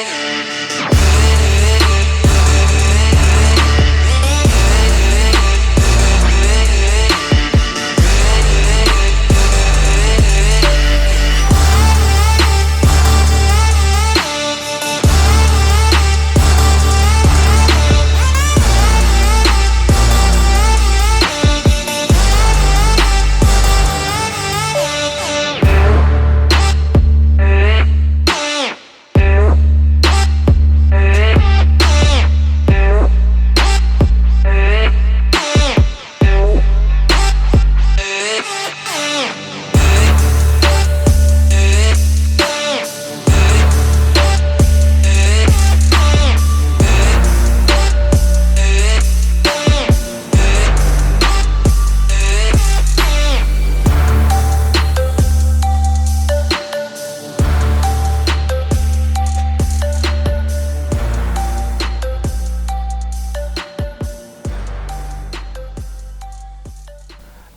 Yeah.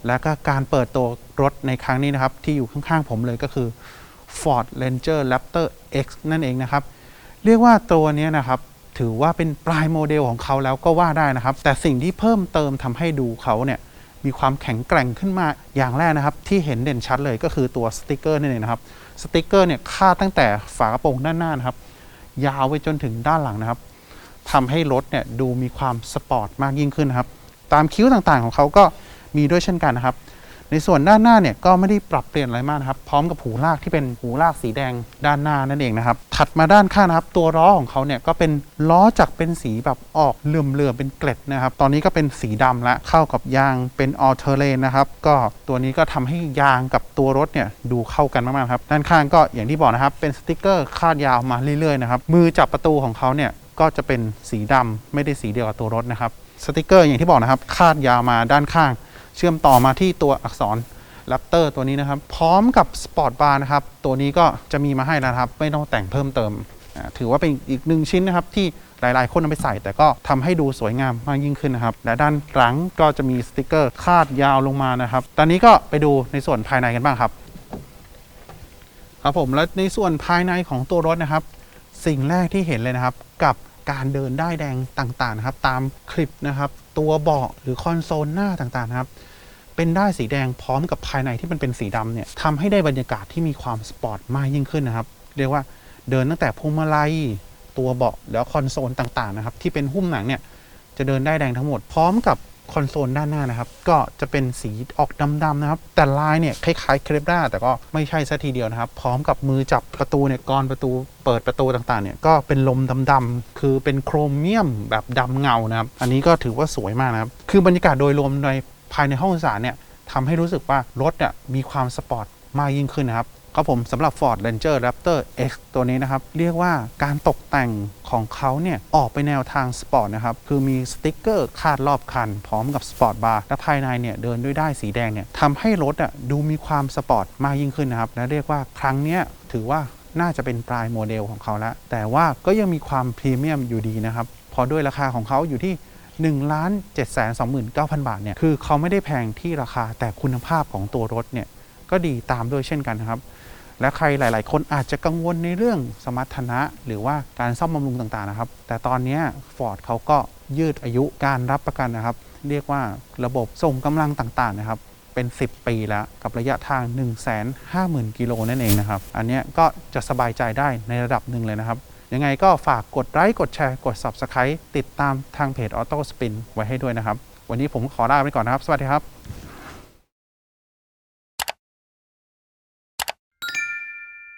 และก็การเปิดตัวรถในครั้งนี้นะครับ ที่อยู่ข้างๆผมเลยก็คือ Ford Ranger Raptor X นั่นเองนะครับ เรียกว่าตัวนี้นะครับ ถือว่าเป็นปลายโมเดลของเขาแล้วก็ว่าได้นะครับ แต่สิ่งที่เพิ่มเติมทำให้ดูเขาเนี่ยมีความแข็งแกร่งขึ้นมาอย่างแรกนะครับ ที่เห็นเด่นชัดเลยก็คือตัวสติกเกอร์นั่นเองนะครับสติกเกอร์เนี่ยคาดตั้งแต่ฝากระโปรงด้านหน้านะครับ ยาวไปจนถึงด้านหลังนะครับทำให้รถเนี่ยดูมีความสปอร์ตมากยิ่งขึ้นนครับ ตามคิ้วต่างๆของเขาก็ มีด้วยเช่นกันนะครับ ในส่วนด้านหน้าเนี่ยก็ไม่ได้ปรับเปลี่ยนอะไรมากนะครับ พร้อมกับหูลากที่เป็นหูลากสีแดงด้านหน้านั่นเองนะครับ ถัดมาด้านข้างนะครับ ตัวล้อของเขาเนี่ยก็เป็นล้อจากเป็นสีแบบออกเหลื่อมๆเป็นเกล็ดนะครับ ตอนนี้ก็เป็นสีดำและเข้ากับยางเป็นออเทอร์เลนนะครับ ก็ตัวนี้ก็ทำให้ยางกับตัวรถเนี่ยดูเข้ากันมากๆครับ ด้านข้างก็อย่างที่บอกนะครับ เป็นสติกเกอร์คาดยาวมาเรื่อยๆนะครับ มือจับประตูของเขาเนี่ยก็จะเป็นสีดำไม่ได้สีเดียวกับตัวรถนะครับ สติกเกอร์อย่างที่บอกนะครับ คาดยาวมาด้านข้าง เชื่อมต่อมาที่ตัวอักษรแรปเตอร์ตัวนี้นะครับ พร้อมกับสปอร์ตบาร์นะครับ ตัวนี้ก็จะมีมาให้นะครับ ไม่ต้องแต่งเพิ่มเติม ถือว่าเป็นอีกหนึ่งชิ้นนะครับ ที่หลายๆ คนเอาไปใส่ แต่ก็ทำให้ดูสวยงามมากยิ่งขึ้นนะครับ และด้านหลังก็จะมีสติกเกอร์คาดยาวลงมานะครับ ตอนนี้ก็ไปดูในส่วนภายในกันบ้างครับ ครับผมและในส่วนภายในของตัวรถนะครับ สิ่งแรกที่เห็นเลยนะครับกับ การเดินได้แดงต่างๆนะครับ ตามคลิปนะครับ ตัวเบาะหรือคอนโซลหน้าต่างๆนะครับ เป็นได้สีแดงพร้อมกับภายในที่มันเป็นสีดำเนี่ยทำให้ได้บรรยากาศที่มีความสปอร์ตมากยิ่งขึ้นนะครับ เรียกว่าเดินตั้งแต่พวงมาลัยตัวเบาะแล้วคอนโซลต่างๆนะครับ ที่เป็นหุ้มหนังเนี่ยจะเดินได้แดงทั้งหมดพร้อมกับ คอนโซลด้านหน้านะครับ ก็จะเป็นสีออกดำๆนะครับ แต่ลายเนี่ยคล้ายๆเครปด้าแต่ก็ไม่ใช่ซะทีเดียวนะครับ พร้อมกับมือจับประตูเนี่ยกรอนประตูเปิดประตูต่างๆเนี่ยก็เป็นลมดำๆคือเป็นโครเมียมแบบดำเงานะครับ อันนี้ก็ถือว่าสวยมากนะครับ คือบรรยากาศโดยรวมในภายในห้องโดยสารเนี่ยทำให้รู้สึกว่ารถเนี่ยมีความสปอร์ตมากยิ่งขึ้นนะครับ ครับผมสำหรับ Ford Ranger Raptor X ตัวนี้นะครับ เรียกว่าการตกแต่งของเขาเนี่ย ออกไปแนวทางสปอร์ตนะครับ คือมีสติ๊กเกอร์คาดรอบคัน พร้อมกับสปอร์ตบาร์และภายในเนี่ย เดินด้วยได้สีแดงเนี่ยทำให้รถอะดูมีความสปอร์ตมากยิ่งขึ้นนะครับ และเรียกว่าครั้งเนี้ยถือว่าน่าจะเป็นปลายโมเดลของเขาแล้วแต่ว่าก็ยังมีความพรีเมียมอยู่ดีนะครับเพราะด้วยราคาของเขาอยู่ที่1 7 2 9 0 0 0 บาทเนี่ยคือเขาไม่ได้แพงที่ราคาแต่คุณภาพของตัวรถเนี่ย ก็ดีตามด้วยเช่นกันนะครับ และใครหลาย ๆ คนอาจจะกังวลในเรื่องสมรรถนะ หรือว่าการซ่อมบำรุงต่าง ๆ นะครับ แต่ตอนนี้ Ford เขาก็ยืดอายุการรับประกันนะครับ เรียกว่าระบบส่งกำลังต่าง ๆ นะครับเป็น 10 ปีแล้วกับระยะทาง 1 5 0 0 0 0 กิโลนั่นเองนะครับ อันนี้ก็จะสบายใจได้ในระดับหนึ่งเลยนะครับ ยังไงก็ฝากกดไลค์กดแชร์กด Subscribe ติดตามทางเพจ Auto Spin ไว้ให้ด้วยนะครับ วันนี้ผมขอลาไปก่อนนะครับ สวัสดีครับ